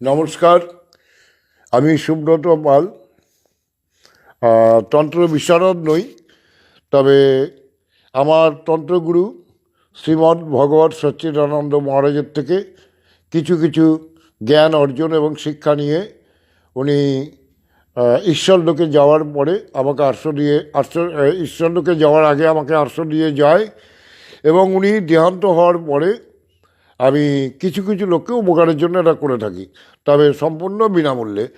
নমস্কার, আমি সুব্রত পাল। তন্ত্র বিশারদ নই, তবে আমার তন্ত্রগুরু শ্রীমৎ ভগবত সচ্চিদানন্দ মহারাজের থেকে কিছু কিছু জ্ঞান অর্জন এবং শিক্ষা নিয়ে উনি ঈশ্বরলোকে যাওয়ার পরে আমাকে আশ্র দিয়ে, আশ্রয় ঈশ্বরলোকে যাওয়ার আগে আমাকে আশ্র দিয়ে যায় এবং উনি দেহান্ত হওয়ার পরে আমি কিছু কিছু লোককে উপকারের জন্য এটা করে থাকি। তবে সম্পূর্ণ বিনামূল্যে।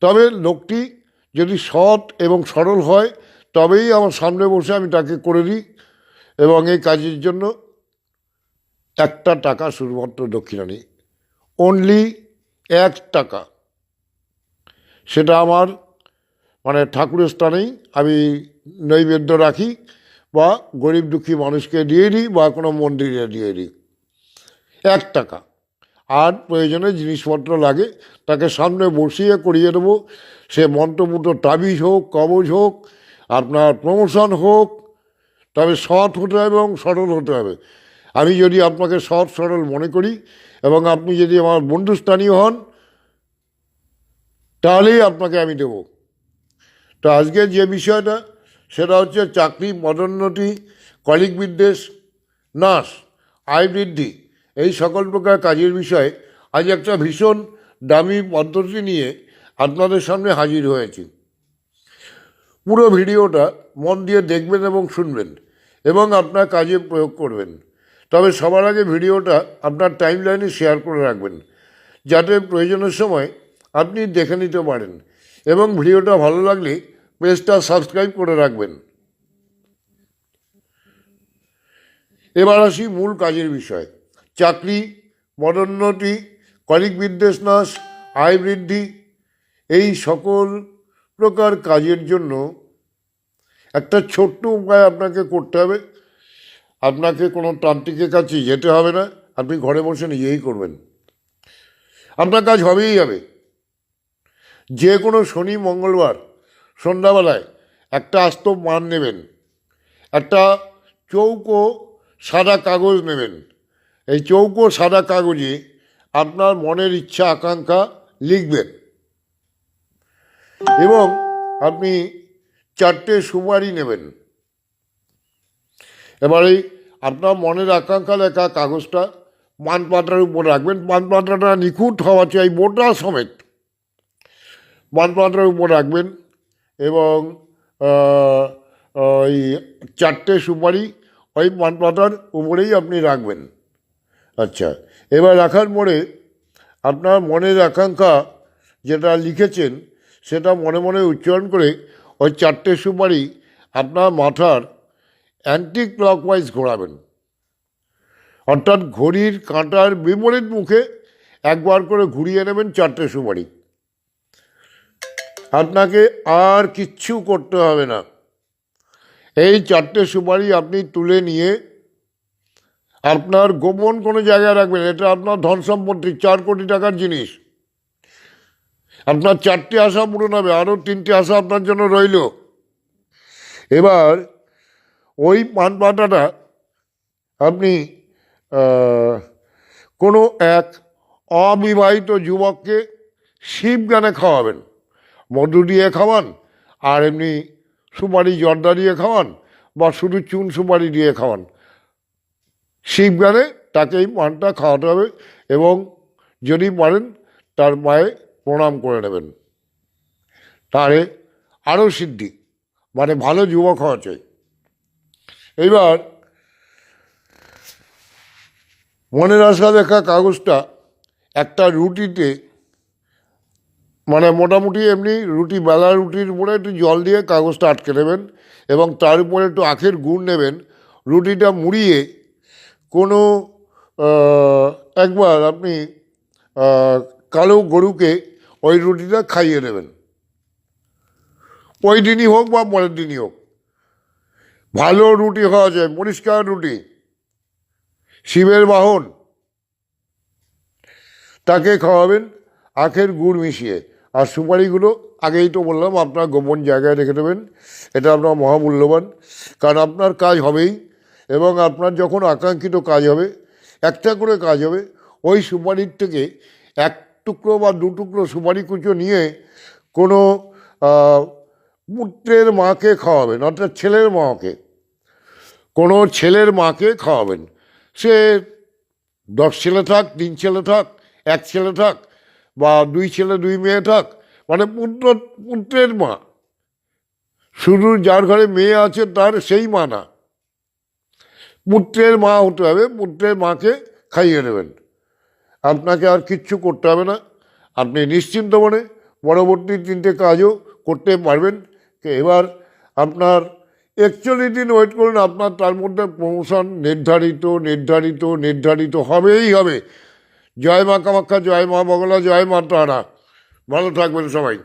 তবে লোকটি যদি সৎ এবং সরল হয়, তবেই আমার সামনে বসে আমি তাকে করে দিই এবং এই কাজের জন্য একটা টাকা শুধুমাত্র দক্ষিণা নিই। অনলি এক টাকা। সেটা আমার মানে ঠাকুরের স্থানেই আমি নৈবেদ্য রাখি বা গরিব দুঃখী মানুষকে দিয়ে দিই বা কোনো মন্দিরে দিয়ে দিই। এক টাকা। আর প্রয়োজনে জিনিসপত্র লাগে, তাকে সামনে বসিয়ে করিয়ে দেবো। সে মন্ত্রমুদ্র তাবিজ হোক, কবজ হোক, আপনার প্রমোশন হোক, তবে সৎ হতে হবে এবং সরল হতে হবে। আমি যদি আপনাকে সৎ, সরল মনে করি এবং আপনি যদি আমার বন্ধুস্থানীয় হন, তাহলেই আপনাকে আমি দেব। তো আজকে যে বিষয়টা, সেটা হচ্ছে চাকরি পদোন্নতি কলিক বিদ্বেষ নাশ, আয় বৃদ্ধি। এই সকল প্রকার কাজের বিষয়ে আজ একটা ভীষণ দামি পদ্ধতি নিয়ে আপনাদের সামনে হাজির হয়েছি। পুরো ভিডিওটা মন দিয়ে দেখবেন এবং শুনবেন এবং আপনার কাজে প্রয়োগ করবেন। তবে সবার আগে ভিডিওটা আপনার টাইম লাইনে শেয়ার করে রাখবেন, যাতে প্রয়োজনের সময় আপনি দেখে নিতে পারেন এবং ভিডিওটা ভালো লাগলে পেজটা সাবস্ক্রাইব করে রাখবেন। এবার আসি মূল কাজের বিষয়। চাকরি পদোন্নতি কলিক বিদ্বেষ নাশ আয় বৃদ্ধি, এই সকল প্রকার কাজের জন্য একটা ছোট্ট উপায় আপনাকে করতে হবে। আপনাকে কোনো তান্ত্রিকের কাছে যেতে হবে না, আপনি ঘরে বসে নিজেই করবেন। আপনার কাজ হবেই হবে। যে কোনো শনি, মঙ্গলবার, সন্ধ্যাবেলায় একটা আস্ত মান নেবেন। একটা চৌকো সাদা কাগজ নেবেন। এই চৌকো সাদা কাগজে আপনার মনের ইচ্ছা, আকাঙ্ক্ষা লিখবেন। এবং আপনি চারটে সুপারি নেবেন। এবারে আপনার মনের আকাঙ্ক্ষা লেখা কাগজটা পান পাতার উপর রাখবেন। পান নিখুঁত হওয়া চাই মোটা সমেত। পান উপর রাখবেন এবং ওই চারটে সুপারি ওই পানপাতার উপরেই আপনি রাখবেন। আচ্ছা এবার রাখার পরে আপনার মনের আকাঙ্ক্ষা যেটা লিখেছেন, সেটা মনে মনে উচ্চারণ করে ওই চারটে সুপারি আপনার মাথার অ্যান্টি ক্লকওয়াইজ ঘোরাবেন। অর্থাৎ ঘড়ির কাঁটার বিপরীত মুখে একবার করে ঘুরিয়ে নেবেন চারটে সুপারি। আপনাকে আর কিচ্ছু করতে হবে না। এই চারটে সুপারি আপনি তুলে নিয়ে আপনার গোপন কোনো জায়গায় রাখবেন, এটা আপনার ধন সম্পত্তি, চার কোটি টাকার জিনিস। আপনার চারটে আশা পূরণ হবে, আরও তিনটি আশা আপনার জন্য রইল। এবার, ওই পান পাতাটা আপনি কোনো এক অবিবাহিত যুবককে শিব গানে খাওয়াবেন। মধু দিয়ে খাওয়ান, আর এমনি সুপারি জর্দা দিয়ে খাওয়ান, বা শুধু চুন সুপারি দিয়ে খাওয়ান। শিব গানে তাকে এই পানটা খাওয়াতে হবে এবং যদি পারেন তার মায়ে প্রণাম করে নেবেন। তারে আরও সিদ্ধি মানে ভালো যুবক হওয়া চাই। এইবার মনের আশা দেখা কাগজটা একটা রুটিতে মানে মোটামুটি এমনি রুটি, বেলা রুটির উপরে একটু জল দিয়ে কাগজটা আটকে নেবেন এবং তার উপরে একটু আখের গুড় নেবেন, রুটিটা মুড়িয়ে কোনো একবার আপনি কালো গরুকে ওই রুটিটা খাইয়ে দেবেন ওই দিনই হোক বা পরের দিনই হোক। ভালো রুটি হওয়া যায়, পরিষ্কার রুটি। শিবের বাহন। তাকে খাওয়াবেন, আখের গুড় মিশিয়ে। আর সুপারিগুলো, আগেই তো বললাম, আপনার গোপন জায়গায় রেখে দেবেন। এটা আপনার মহামূল্যবান। কারণ আপনার কাজ হবেই। এবং আপনার যখন আকাঙ্ক্ষিত কাজ হবে, একটা করে কাজ হবে, ওই সুপারির থেকে এক টুকরো বা দু টুকরো সুপারি কুচো নিয়ে কোনো পুত্রের মাকে খাওয়াবেন, অর্থাৎ ছেলের মাকে, কোনো ছেলের মাকে খাওয়াবেন। সে দশ ছেলে থাক, তিন ছেলে থাক, এক ছেলে থাক, বা দুই ছেলে, দুই মেয়ে থাক মানে পুত্র, পুত্রের মা। শুধু যার ঘরে মেয়ে আছে, তার সেই মা না। পুত্রের মা হতে হবে, পুত্রের মাকে খাইয়ে নেবেন। আপনাকে আর কিচ্ছু করতে হবে না। আপনি নিশ্চিন্ত মনে পরবর্তী তিনটে কাজও করতে পারবেন। এবার আপনার একচল্লিশ দিন ওয়েট করুন, আপনার তার মধ্যে প্রমোশন নির্ধারিত নির্ধারিত নির্ধারিত হবেই হবে। জয় মা কামাখ্যা জয় মা বগলা, জয় মা তারা ভালো থাকবেন সবাই।